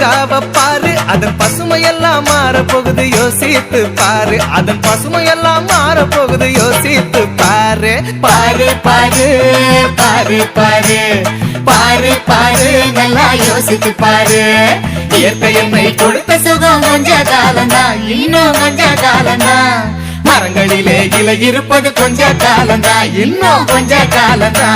பூங்காவ பாரு அதன் பசுமையெல்லாம் மாற போகுது யோசித்து பாரு அதன் பசுமையெல்லாம் மாற போகுது யோசித்து பாரு. பாரு பாரு பாரு பாரு. பாரு பாரு நல்லா யோசித்து பாரு. இயற்கை என்னை கொடுத்த சுகம் கொஞ்ச காலந்தா இன்னும் கொஞ்ச காலந்தா மரங்களிலே இலை இருப்பது கொஞ்ச காலந்தா இன்னும் கொஞ்ச காலந்தா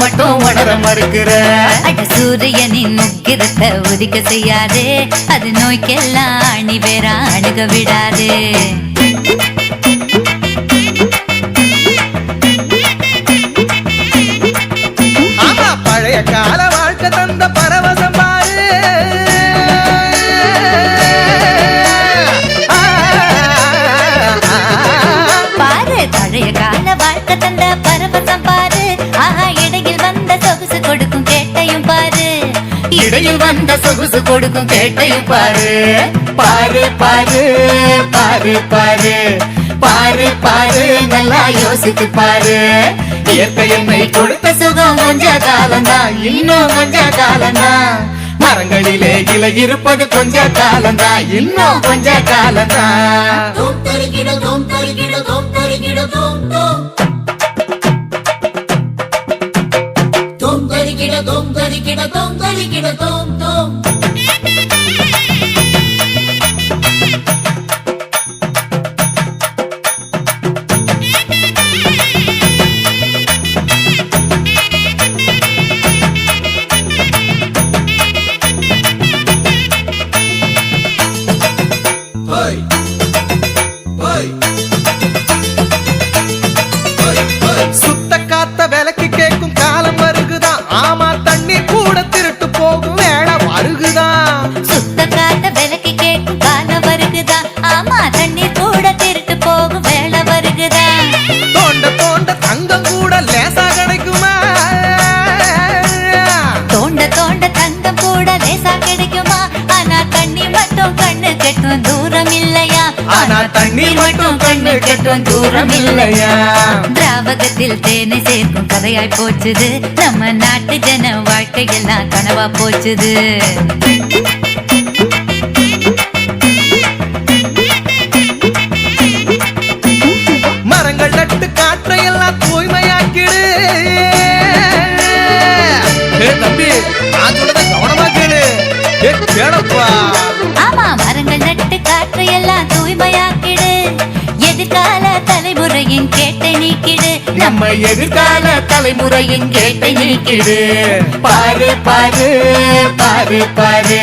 மட்டும் உணர மறுக்கிற? சூரியனின் முக்கிரத்தை உதிக்க செய்யாதே. அது நோய்க்கெல்லாம் அணி வேற அணுக விடாதே. பழைய கால வாழ்க்கை தந்த பரவசம் பாரு. பாரு பழைய கால வாழ்க்கை தந்த வந்த சொகுசு கொடுக்கும் கேட்டையும் பாரு. பாரு பாரு பாரு பாரு. பாரு பாரு நல்லா யோசித்து பாரு. இயற்கை என்னை கொடுத்த சுகம் கொஞ்ச காலந்தா இன்னும் கொஞ்ச காலந்தா மரங்களிலே இலை இருப்பது கொஞ்ச காலந்தா இன்னும் கொஞ்ச காலம்தான். தருகிட தோம் தருகிட தோம் தருகிட லேசா கிடைக்குமா தோண்ட தோண்ட தங்கம் கூட லேசா கிடைக்குமா ஆனா தண்ணி மட்டும் கண்ணு கெட்டும் தூரம் இல்லையா ஆனா தண்ணீர் மட்டும் கண்ணு கெட்டும் தூரம் இல்லையா திராவகத்தில் தேனை சேர்க்கும் கதையாய் போச்சுது. நம்ம நாட்டு ஜன வாழ்க்கையெல்லாம் கனவா போச்சுது. நான் சொல்றத கவனமா கேளு. கேளப்பா ஆமா மரங்கள் நட்டு காற்றை எல்லாம் தூய்மையாக்கிடு. எதிர்கால தலைமுறையின் கேட்டை நீக்கிடு. நம்ம எதிர்கால தலைமுறையின் கேட்டை நீக்கிடு. பாரு பாரு பாரு பாரு.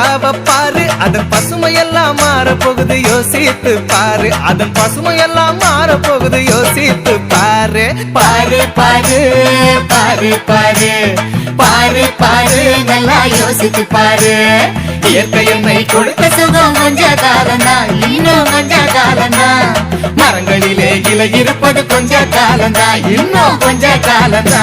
பாரு பாரு அதன் பசுமையெல்லாம் மாற போகுது யோசித்து பாரு. அதன் பசுமையெல்லாம் மாற போகுது யோசித்து பாரு. பாரு பாரு பாரு பாரு. பாரு பாரு நல்லா யோசித்து பாரு. இயற்கை என்னை கொடுத்த சுகம் கொஞ்ச இன்னும் கொஞ்ச காலம்தான் மரங்களிலே இலை இருப்பது கொஞ்ச காலந்தா இன்னும் கொஞ்ச காலந்தா